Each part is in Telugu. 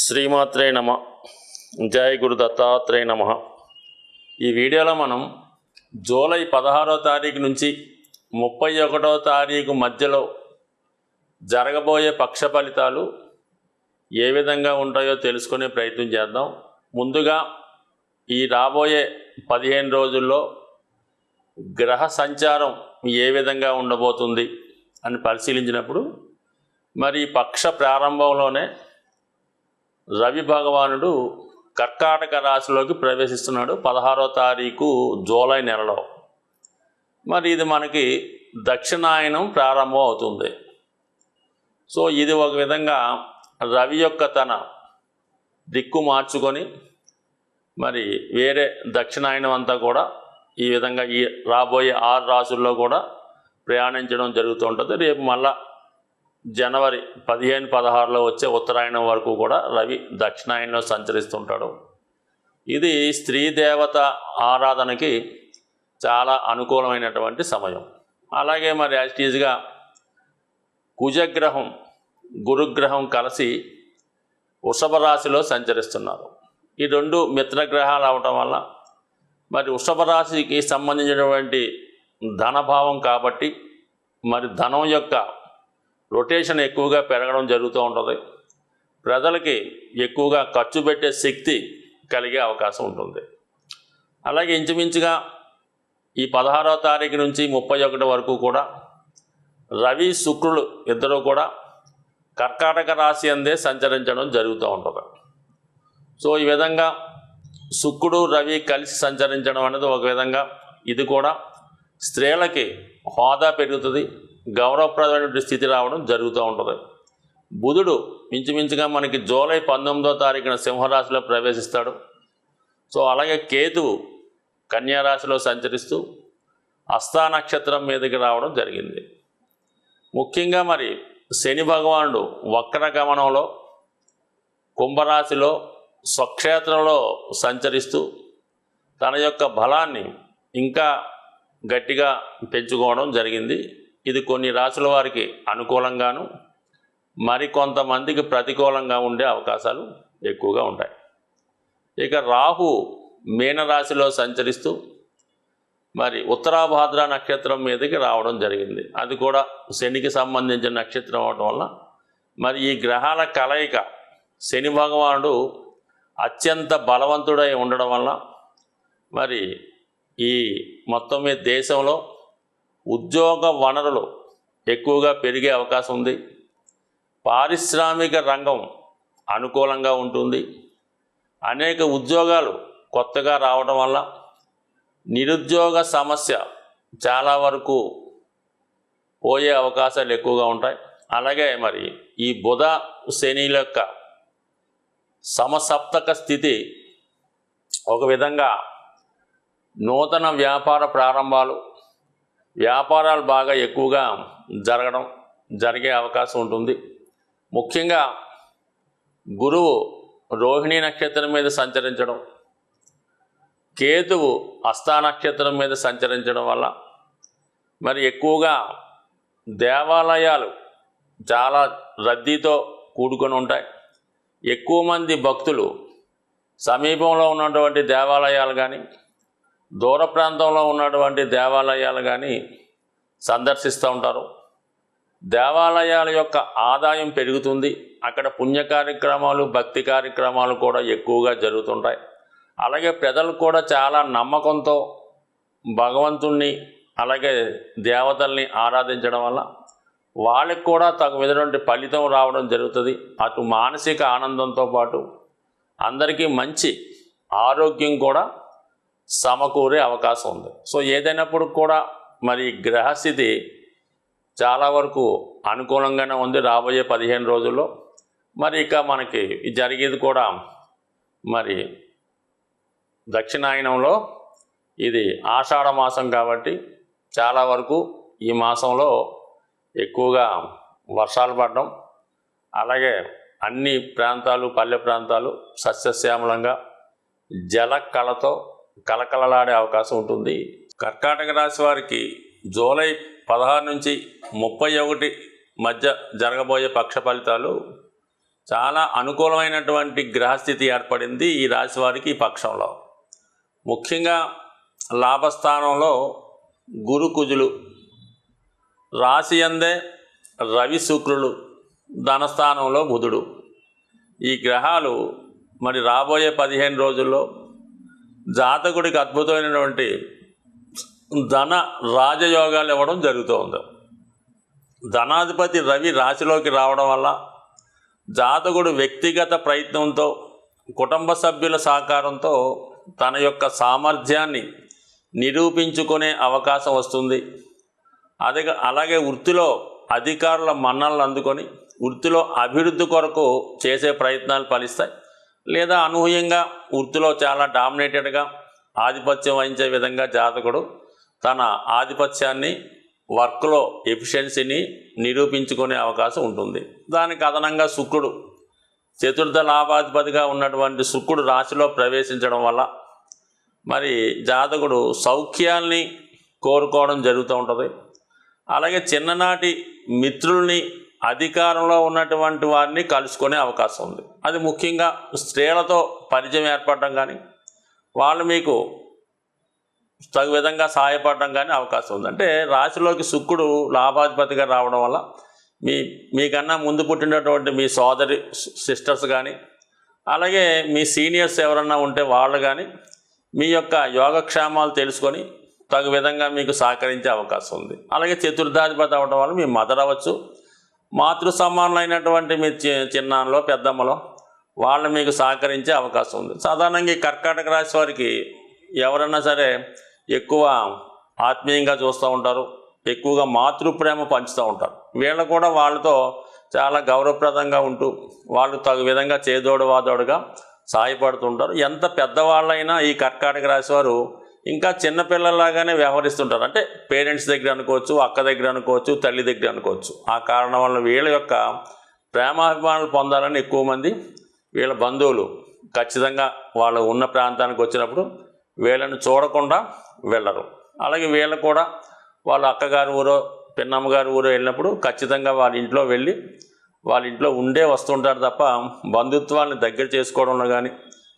శ్రీమాత్రే నమ. జయ గురు దత్తాత్రేయ నమ. ఈ వీడియోలో మనం జూలై పదహారో తారీఖు నుంచి ముప్పై ఒకటో తారీఖు మధ్యలో జరగబోయే పక్ష ఫలితాలు ఏ విధంగా ఉంటాయో తెలుసుకునే ప్రయత్నం చేద్దాం. ముందుగా ఈ రాబోయే పదిహేను రోజుల్లో గ్రహ సంచారం ఏ విధంగా ఉండబోతుంది అని పరిశీలించినప్పుడు మరి ఈ పక్ష ప్రారంభంలోనే రవి భగవానుడు కర్కాటక రాశిలోకి ప్రవేశిస్తున్నాడు పదహారో తారీఖు జూలై నెలలో. మరి ఇది మనకి దక్షిణాయనం ప్రారంభం అవుతుంది. సో ఇది ఒక విధంగా రవి యొక్క తన దిక్కు మార్చుకొని మరి వేరే దక్షిణాయనం అంతా కూడా ఈ విధంగా ఈ రాబోయే ఆరు రాసుల్లో కూడా ప్రయాణించడం జరుగుతూ ఉంటుంది. రేపు మళ్ళా జనవరి పదిహేను పదహారులో వచ్చే ఉత్తరాయణం వరకు కూడా రవి దక్షిణాయనంలో సంచరిస్తుంటాడు. ఇది స్త్రీ దేవత ఆరాధనకి చాలా అనుకూలమైనటువంటి సమయం. అలాగే మరి యాజిటీజ్గా కుజగ్రహం గురుగ్రహం కలిసి వృషభ రాశిలో సంచరిస్తున్నారు. ఈ రెండు మిత్రగ్రహాలు అవటం వల్ల మరి వృషభ రాశికి సంబంధించినటువంటి ధనభావం కాబట్టి మరి ధనం యొక్క రొటేషన్ ఎక్కువగా పెరగడం జరుగుతూ ఉంటుంది. ప్రజలకి ఎక్కువగా ఖర్చు పెట్టే శక్తి కలిగే అవకాశం ఉంటుంది. అలాగే ఇంచుమించుగా ఈ పదహారో తారీఖు నుంచి ముప్పై ఒకటి వరకు కూడా రవి శుక్రులు ఇద్దరు కూడా కర్కాటక రాశి అందే సంచరించడం జరుగుతూ ఉంటుంది. సో ఈ విధంగా శుక్రుడు రవి కలిసి సంచరించడం అనేది ఒక విధంగా ఇది కూడా స్త్రీలకి హోదా పెరుగుతుంది. గౌరవప్రదమైనటువంటి స్థితి రావడం జరుగుతూ ఉంటుంది. బుధుడు మించుమించుగా మనకి జూలై పంతొమ్మిదో తారీఖున సింహరాశిలో ప్రవేశిస్తాడు. సో అలాగే కేతువు కన్యారాశిలో సంచరిస్తూ అస్థా నక్షత్రం మీదకి రావడం జరిగింది. ముఖ్యంగా మరి శని భగవానుడు వక్ర గమనంలో కుంభరాశిలో స్వక్షేత్రంలో సంచరిస్తూ తన యొక్క బలాన్ని ఇంకా గట్టిగా పెంచుకోవడం జరిగింది. ఇది కొన్ని రాశుల వారికి అనుకూలంగాను మరికొంతమందికి ప్రతికూలంగా ఉండే అవకాశాలు ఎక్కువగా ఉంటాయి. ఇక రాహు మీనరాశిలో సంచరిస్తూ మరి ఉత్తరాభాద్ర నక్షత్రం మీదకి రావడం జరిగింది. అది కూడా శనికి సంబంధించిన నక్షత్రం అవడం వల్ల మరి ఈ గ్రహాల కలయిక శని భగవానుడు అత్యంత బలవంతుడై ఉండడం వల్ల మరి ఈ మొత్తం మీద దేశంలో ఉద్యోగ వనరులు ఎక్కువగా పెరిగే అవకాశం ఉంది. పారిశ్రామిక రంగం అనుకూలంగా ఉంటుంది. అనేక ఉద్యోగాలు కొత్తగా రావడం వల్ల నిరుద్యోగ సమస్య చాలా వరకు పోయే అవకాశాలు ఎక్కువగా ఉంటాయి. అలాగే మరి ఈ బుధ శనిల యొక్క సమసప్తక స్థితి ఒక విధంగా నూతన వ్యాపార ప్రారంభాలు వ్యాపారాలు బాగా ఎక్కువగా జరగడం జరిగే అవకాశం ఉంటుంది. ముఖ్యంగా గురువు రోహిణి నక్షత్రం మీద సంచరించడం కేతువు అస్థా నక్షత్రం మీద సంచరించడం వల్ల మరి ఎక్కువగా దేవాలయాలు చాలా రద్దీతో కూడుకొని ఉంటాయి. ఎక్కువ మంది భక్తులు సమీపంలో ఉన్నటువంటి దేవాలయాలు కానీ దూర ప్రాంతంలో ఉన్నటువంటి దేవాలయాలు కానీ సందర్శిస్తూ ఉంటారు. దేవాలయాల యొక్క ఆదాయం పెరుగుతుంది. అక్కడ పుణ్య కార్యక్రమాలు భక్తి కార్యక్రమాలు కూడా ఎక్కువగా జరుగుతుంటాయి. అలాగే ప్రజలు కూడా చాలా నమ్మకంతో భగవంతుణ్ణి అలాగే దేవతల్ని ఆరాధించడం వల్ల వాళ్ళకి కూడా తగు విధటువంటి ఫలితం రావడం జరుగుతుంది. అటు మానసిక ఆనందంతో పాటు అందరికీ మంచి ఆరోగ్యం కూడా సమకూరే అవకాశం ఉంది. సో ఏదైనప్పుడు కూడా మరి గ్రహస్థితి చాలా వరకు అనుకూలంగానే ఉంది రాబోయే పదిహేను రోజుల్లో. మరి ఇక మనకి ఇది జరిగేది కూడా మరి దక్షిణాయనంలో ఇది ఆషాఢ మాసం కాబట్టి చాలా వరకు ఈ మాసంలో ఎక్కువగా వర్షాలు పడడం అలాగే అన్ని ప్రాంతాలు పల్లె ప్రాంతాలు సస్యశ్యామలంగా జల కళతో కలకలలాడే అవకాశం ఉంటుంది. కర్కాటక రాశి వారికి జూలై పదహారు నుంచి ముప్పై ఒకటి మధ్య జరగబోయే పక్ష ఫలితాలు చాలా అనుకూలమైనటువంటి గ్రహస్థితి ఏర్పడింది ఈ రాశి వారికి ఈ పక్షంలో. ముఖ్యంగా లాభస్థానంలో గురు కుజులు రాశి అందే రవి శుక్రులు ధనస్థానంలో బుధుడు. ఈ గ్రహాలు మరి రాబోయే పదిహేను రోజుల్లో జాతకుడికి అద్భుతమైనటువంటి ధన రాజయోగాలు ఇవ్వడం జరుగుతోంది ధనాధిపతి రవి రాశిలోకి రావడం వల్ల జాతకుడు వ్యక్తిగత ప్రయత్నంతో కుటుంబ సభ్యుల సహకారంతో తన యొక్క సామర్థ్యాన్ని నిరూపించుకునే అవకాశం వస్తుంది. అదే అలాగే వృత్తిలో అధికారుల మన్నలను అందుకొని వృత్తిలో అభివృద్ధి కొరకు చేసే ప్రయత్నాలు ఫలిస్తాయి. లేదా అనూహ్యంగా వృత్తిలో చాలా డామినేటెడ్గా ఆధిపత్యం వహించే విధంగా జాతకుడు తన ఆధిపత్యాన్ని వర్క్లో ఎఫిషియన్సీని నిరూపించుకునే అవకాశం ఉంటుంది. దానికి అదనంగా శుక్రుడు చతుర్థ లాభాధిపతిగా ఉన్నటువంటి శుక్రుడు రాశిలో ప్రవేశించడం వల్ల మరి జాతకుడు సౌఖ్యాల్ని కోరుకోవడం జరుగుతూ ఉంటుంది. అలాగే చిన్ననాటి మిత్రుల్ని అధికారంలో ఉన్నటువంటి వారిని కలుసుకునే అవకాశం ఉంది. అది ముఖ్యంగా స్త్రీలతో పరిచయం ఏర్పడడం కానీ వాళ్ళు మీకు తగు విధంగా సహాయపడడం కానీ అవకాశం ఉంది. అంటే రాశిలోకి శుక్రుడు లాభాధిపతిగా రావడం వల్ల మీ మీకన్నా ముందు పుట్టినటువంటి మీ సోదరి సిస్టర్స్ కానీ అలాగే మీ సీనియర్స్ ఎవరన్నా ఉంటే వాళ్ళు కానీ మీ యొక్క యోగక్షేమాలు తెలుసుకొని తగు విధంగా మీకు సహకరించే అవకాశం ఉంది. అలాగే చతుర్థాధిపతి అవడం వల్ల మీ మదర్ అవ్వచ్చు మాతృ సమానులైనటువంటి మీ చి చిన్నాన్నలో పెద్దమ్మలో వాళ్ళు మీకు సహకరించే అవకాశం ఉంది. సాధారణంగా ఈ కర్కాటక రాశి వారికి ఎవరన్నా సరే ఎక్కువ ఆత్మీయంగా చూస్తూ ఉంటారు ఎక్కువగా మాతృప్రేమ పంచుతూ ఉంటారు. వీళ్ళు కూడా వాళ్ళతో చాలా గౌరవప్రదంగా ఉంటూ వాళ్ళు తగు విధంగా చేదోడు వాదోడుగా సహాయపడుతుంటారు ఎంత పెద్దవాళ్ళైనా ఈ కర్కాటక రాశి వారు ఇంకా చిన్నపిల్లలాగానే వ్యవహరిస్తుంటారు. అంటే పేరెంట్స్ దగ్గర అనుకోవచ్చు అక్క దగ్గర అనుకోవచ్చు తల్లి దగ్గర అనుకోవచ్చు. ఆ కారణం వల్ల వీళ్ళ యొక్క ప్రేమాభిమానాలు పొందాలని ఎక్కువ మంది వీళ్ళ బంధువులు ఖచ్చితంగా వాళ్ళు ఉన్న ప్రాంతానికి వచ్చినప్పుడు వీళ్ళని చూడకుండా వెళ్ళరు. అలాగే వీళ్ళు కూడా వాళ్ళ అక్కగారి ఊరో పిన్నమ్మగారి ఊరో వెళ్ళినప్పుడు ఖచ్చితంగా వాళ్ళ ఇంట్లో వెళ్ళి వాళ్ళ ఇంట్లో ఉండే వస్తుంటారు తప్ప బంధుత్వాన్ని దగ్గర చేసుకోవడంలో కానీ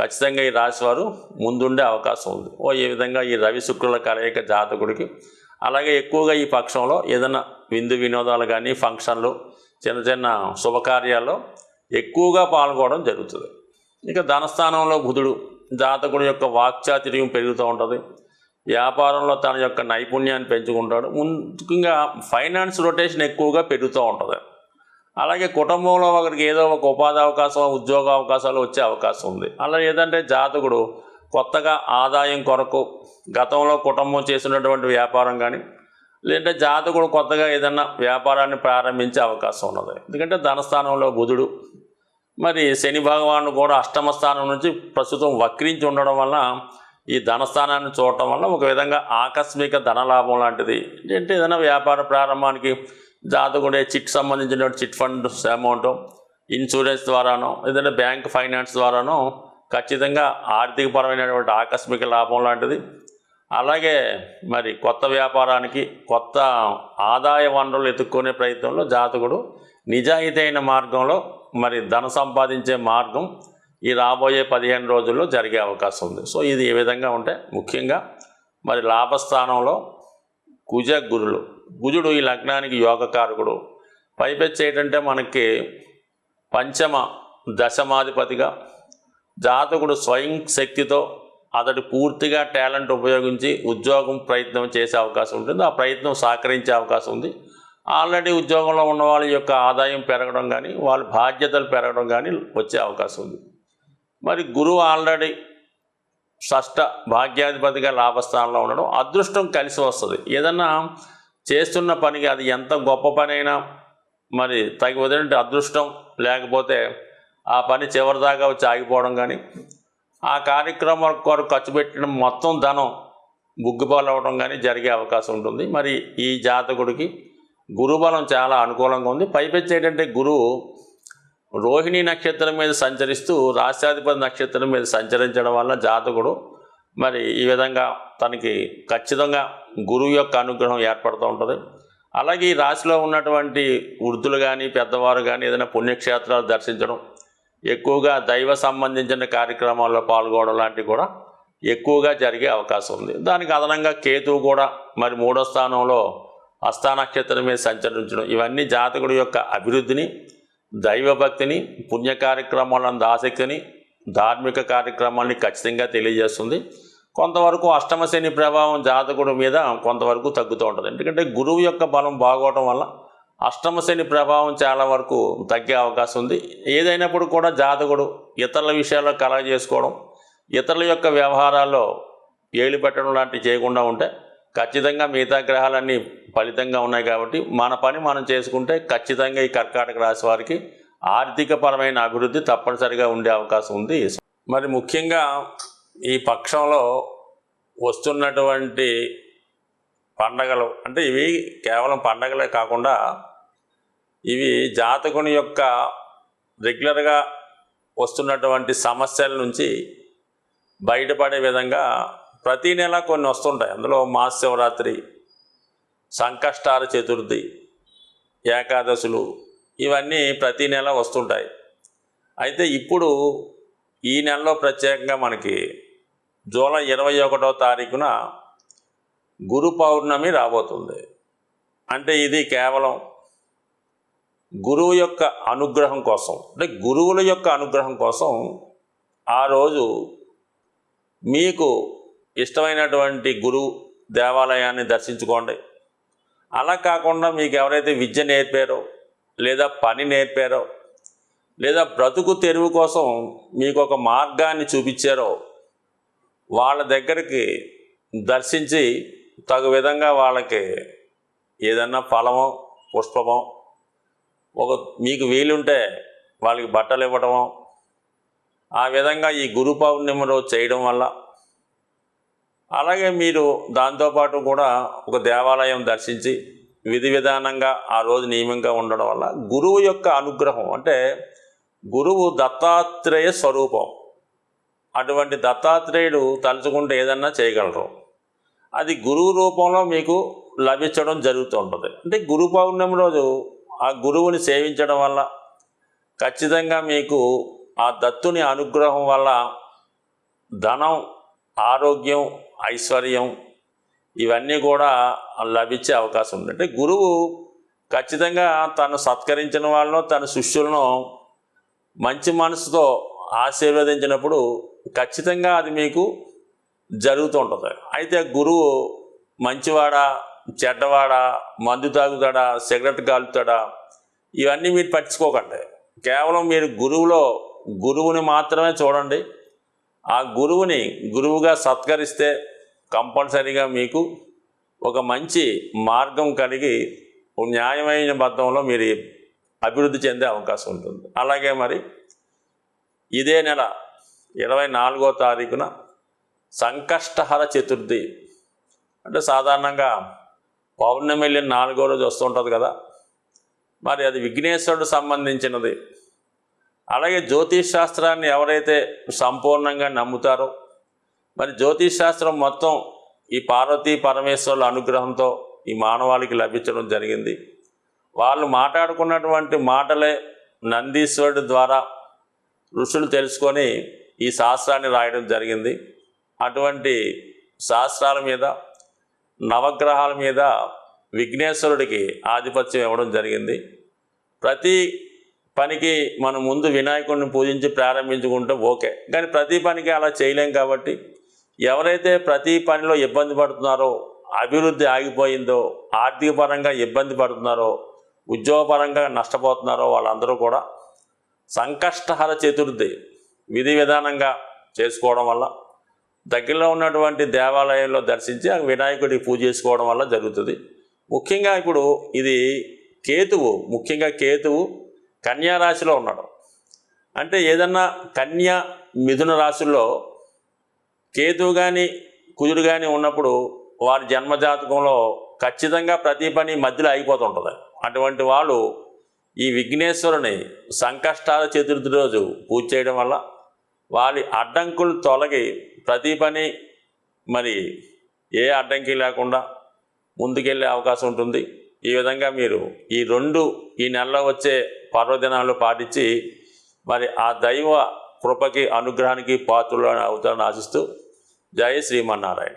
ఖచ్చితంగా ఈ రాశివారు ముందుండే అవకాశం ఉంది. ఓ ఈ విధంగా ఈ రవి శుక్రుల కలయిక జాతకుడికి అలాగే ఎక్కువగా ఈ పక్షంలో ఏదైనా విందు వినోదాలు కానీ ఫంక్షన్లు చిన్న చిన్న శుభకార్యాల్లో ఎక్కువగా పాల్గొనడం జరుగుతుంది. ఇక ధనస్థానంలో బుధుడు జాతకుడి యొక్క వాక్చాతుర్యం పెరుగుతూ ఉంటుంది. వ్యాపారంలో తన యొక్క నైపుణ్యాన్ని పెంచుకుంటాడు. ముఖ్యంగా ఫైనాన్స్ రొటేషన్ ఎక్కువగా పెరుగుతూ ఉంటుంది. అలాగే కుటుంబంలో ఒకరికి ఏదో ఒక ఉపాధి అవకాశం ఉద్యోగ అవకాశాలు వచ్చే అవకాశం ఉంది. అలా ఏదంటే జాతకుడు కొత్తగా ఆదాయం కొరకు గతంలో కుటుంబం చేసినటువంటి వ్యాపారం కానీ లేదంటే జాతకుడు కొత్తగా ఏదైనా వ్యాపారాన్ని ప్రారంభించే అవకాశం ఉన్నది. ఎందుకంటే ధనస్థానంలో బుధుడు మరి శని భగవాను కూడా అష్టమ స్థానం నుంచి ప్రస్తుతం వక్రించి ఉండడం వల్ల ఈ ధనస్థానాన్ని చూడటం వల్ల ఒక విధంగా ఆకస్మిక ధనలాభం లాంటిది. అంటే ఏదైనా వ్యాపార ప్రారంభానికి జాతకుడే చిట్ సంబంధించిన చిట్ ఫండ్ అమౌంట్ ఇన్సూరెన్స్ ద్వారానో ఏదైనా బ్యాంక్ ఫైనాన్స్ ద్వారానో ఖచ్చితంగా ఆర్థికపరమైనటువంటి ఆకస్మిక లాభం లాంటిది. అలాగే మరి కొత్త వ్యాపారానికి కొత్త ఆదాయ వనరులు ఎదుర్కొనే ప్రయత్నంలో జాతకుడు నిజాయితీ అయిన మార్గంలో మరి ధన సంపాదించే మార్గం ఈ రాబోయే పదిహేను రోజుల్లో జరిగే అవకాశం ఉంది. సో ఇది ఏ విధంగా ఉంటే ముఖ్యంగా మరి లాభస్థానంలో కుజ గురులు కుజుడు ఈ లగ్నానికి యోగకారకుడు. పైపెచ్చి ఏంటంటే మనకి పంచమ దశమాధిపతిగా జాతకుడు స్వయం శక్తితో అతడు పూర్తిగా టాలెంట్ ఉపయోగించి ఉద్యోగం ప్రయత్నం చేసే అవకాశం ఉంటుంది. ఆ ప్రయత్నం సహకరించే అవకాశం ఉంది. ఆల్రెడీ ఉద్యోగంలో ఉన్న వాళ్ళ యొక్క ఆదాయం పెరగడం కానీ వాళ్ళ బాధ్యతలు పెరగడం కానీ వచ్చే అవకాశం ఉంది. మరి గురువు ఆల్రెడీ షష్ట భాగ్యాధిపతిగా లాభస్థానంలో ఉండడం అదృష్టం కలిసి వస్తుంది. ఏదన్నా చేస్తున్న పనికి అది ఎంత గొప్ప పని అయినా మరి తగి వదిలినట్టు అదృష్టం లేకపోతే ఆ పని చివరిదాకా వచ్చి ఆగిపోవడం కానీ ఆ కార్యక్రమం కొరకు ఖర్చు పెట్టిన మొత్తం ధనం బుగ్గిపాలు అవ్వడం కానీ జరిగే అవకాశం ఉంటుంది. మరి ఈ జాతకుడికి గురుబలం చాలా అనుకూలంగా ఉంది. పైపెచ్చి ఏంటంటే గురువు రోహిణి నక్షత్రం మీద సంచరిస్తూ రాష్ట్రాధిపతి నక్షత్రం మీద సంచరించడం వల్ల జాతకుడు మరి ఈ విధంగా తనకి ఖచ్చితంగా గురువు యొక్క అనుగ్రహం ఏర్పడుతూ ఉంటుంది. అలాగే ఈ రాశిలో ఉన్నటువంటి వృద్ధులు కానీ పెద్దవారు కానీ ఏదైనా పుణ్యక్షేత్రాలు దర్శించడం ఎక్కువగా దైవ సంబంధించిన కార్యక్రమాల్లో పాల్గొనడం లాంటివి కూడా ఎక్కువగా జరిగే అవకాశం ఉంది. దానికి అదనంగా కేతువు కూడా మరి మూడో స్థానంలో అస్థానక్షేత్రం మీద సంచరించడం ఇవన్నీ జాతకుడి యొక్క అభివృద్ధిని దైవభక్తిని పుణ్య కార్యక్రమాలను ఆసక్తిని ధార్మిక కార్యక్రమాల్ని ఖచ్చితంగా తెలియజేస్తుంది. కొంతవరకు అష్టమశని ప్రభావం జాతకుడి మీద కొంతవరకు తగ్గుతూ ఉంటుంది. ఎందుకంటే గురువు యొక్క బలం బాగోవటం వల్ల అష్టమశని ప్రభావం చాలా వరకు తగ్గే అవకాశం ఉంది. ఏదైనప్పుడు కూడా జాతకుడు ఇతరుల విషయాల్లో కలగ చేసుకోవడం ఇతరుల యొక్క వ్యవహారాల్లో ఏలు పెట్టడం లాంటివి చేయకుండా ఉంటే ఖచ్చితంగా మిగతా గ్రహాలన్నీ ఫలితంగా ఉన్నాయి కాబట్టి మన పని మనం చేసుకుంటే ఖచ్చితంగా ఈ కర్కాటక రాశి వారికి ఆర్థికపరమైన అభివృద్ధి తప్పనిసరిగా ఉండే అవకాశం ఉంది. మరి ముఖ్యంగా ఈ పక్షంలో వస్తున్నటువంటి పండగలు అంటే ఇవి కేవలం పండగలే కాకుండా ఇవి జాతకుని యొక్క రెగ్యులర్గా వస్తున్నటువంటి సమస్యల నుంచి బయటపడే విధంగా ప్రతీ నెల కొన్ని వస్తుంటాయి. అందులో మహాశివరాత్రి సంకష్టార చతుర్థి ఏకాదశులు ఇవన్నీ ప్రతీ నెల వస్తుంటాయి. అయితే ఇప్పుడు ఈ నెలలో ప్రత్యేకంగా మనకి జూలై ఇరవై ఒకటో తారీఖున గురు పౌర్ణమి రాబోతుంది. అంటే ఇది కేవలం గురువు యొక్క అనుగ్రహం కోసం. అంటే గురువుల యొక్క అనుగ్రహం కోసం ఆ రోజు మీకు ఇష్టమైనటువంటి గురువు దేవాలయాన్ని దర్శించుకోండి. అలా కాకుండా మీకు ఎవరైతే విద్య నేర్పారో లేదా పని నేర్పారో లేదా బ్రతుకు తెరువు కోసం మీకు ఒక మార్గాన్ని చూపించారో వాళ్ళ దగ్గరికి దర్శించి తగు విధంగా వాళ్ళకి ఏదన్నా ఫలమో పుష్పమో ఒక మీకు వీలుంటే వాళ్ళకి బట్టలు ఇవ్వటమో ఆ విధంగా ఈ గురు పౌర్ణిమ రోజు చేయడం వల్ల అలాగే మీరు దాంతోపాటు కూడా ఒక దేవాలయం దర్శించి విధి విధానంగా ఆ రోజు నియమంగా ఉండడం వల్ల గురువు యొక్క అనుగ్రహం అంటే గురువు దత్తాత్రేయ స్వరూపం. అటువంటి దత్తాత్రేయుడు తలుచుకుంటే ఏదన్నా చేయగలరు. అది గురువు రూపంలో మీకు లభించడం జరుగుతూ ఉంటుంది. అంటే గురు పౌర్ణమి రోజు ఆ గురువుని సేవించడం వల్ల ఖచ్చితంగా మీకు ఆ దత్తుని అనుగ్రహం వల్ల ధనం ఆరోగ్యం ఐశ్వర్యం ఇవన్నీ కూడా లభించే అవకాశం ఉంది. అంటే గురువు ఖచ్చితంగా తను సత్కరించిన వాళ్ళను తన శిష్యులను మంచి మనసుతో ఆశీర్వదించినప్పుడు ఖచ్చితంగా అది మీకు జరుగుతూ ఉంటుంది. అయితే గురువు మంచివాడా చెడ్డవాడా మందు తాగుతాడా సిగరెట్ కాలుతాడా ఇవన్నీ మీరు పట్టించుకోకండి. కేవలం మీరు గురువులో గురువుని మాత్రమే చూడండి. ఆ గురువుని గురువుగా సత్కరిస్తే కంపల్సరీగా మీకు ఒక మంచి మార్గం కలిగి న్యాయమైన బద్ధంలో మీరు అభివృద్ధి చెందే అవకాశం ఉంటుంది. అలాగే మరి ఇదే నెల ఇరవై నాలుగో తారీఖున సంకష్టహర చతుర్థి. అంటే సాధారణంగా పౌర్ణమి నాలుగో రోజు వస్తుంటుంది కదా. మరి అది విఘ్నేశ్వరుడు సంబంధించినది. అలాగే జ్యోతిష్ శాస్త్రాన్ని ఎవరైతే సంపూర్ణంగా నమ్ముతారో మరి జ్యోతిష్ శాస్త్రం మొత్తం ఈ పార్వతీ పరమేశ్వరుల అనుగ్రహంతో ఈ మానవాళికి లభించడం జరిగింది. వాళ్ళు మాట్లాడుకున్నటువంటి మాటలే నందీశ్వరుడు ద్వారా ఋషులు తెలుసుకొని ఈ శాస్త్రాన్ని రాయడం జరిగింది. అటువంటి శాస్త్రాల మీద నవగ్రహాల మీద విఘ్నేశ్వరుడికి ఆధిపత్యం ఇవ్వడం జరిగింది. ప్రతి పనికి మనం ముందు వినాయకుడిని పూజించి ప్రారంభించుకుంటే ఓకే. కానీ ప్రతి పనికి అలా చేయలేం కాబట్టి ఎవరైతే ప్రతి పనిలో ఇబ్బంది పడుతున్నారో అభివృద్ధి ఆగిపోయిందో ఆర్థిక పరంగా ఇబ్బంది పడుతున్నారో ఉద్యోగపరంగా నష్టపోతున్నారో వాళ్ళందరూ కూడా సంకష్టహర చతుర్థి విధి విధానంగా చేసుకోవడం వల్ల దగ్గరలో ఉన్నటువంటి దేవాలయంలో దర్శించి ఆ వినాయకుడికి పూజ చేసుకోవడం వల్ల జరుగుతుంది. ముఖ్యంగా ఇప్పుడు ఇది కేతువు ముఖ్యంగా కేతువు కన్యా రాశిలో ఉన్నాడు. అంటే ఏదన్నా కన్యా మిథున రాశుల్లో కేతువు కానీ కుజుడు కానీ ఉన్నప్పుడు వారి జన్మజాతకంలో ఖచ్చితంగా ప్రతి పని మధ్యలో అయిపోతుంటుంది. అటువంటి వాళ్ళు ఈ విఘ్నేశ్వరుని సంకష్టాల చతుర్థి రోజు పూజ చేయడం వల్ల వారి అడ్డంకులు తొలగి ప్రతి పని మరి ఏ అడ్డంకి లేకుండా ముందుకెళ్ళే అవకాశం ఉంటుంది. ఈ విధంగా మీరు ఈ రెండు ఈ నెలలో వచ్చే పర్వదినాలు పాటించి మరి ఆ దైవ కృపకి అనుగ్రహానికి పాత్రలు అవుతారని ఆశిస్తూ జయ శ్రీమన్నారాయణ.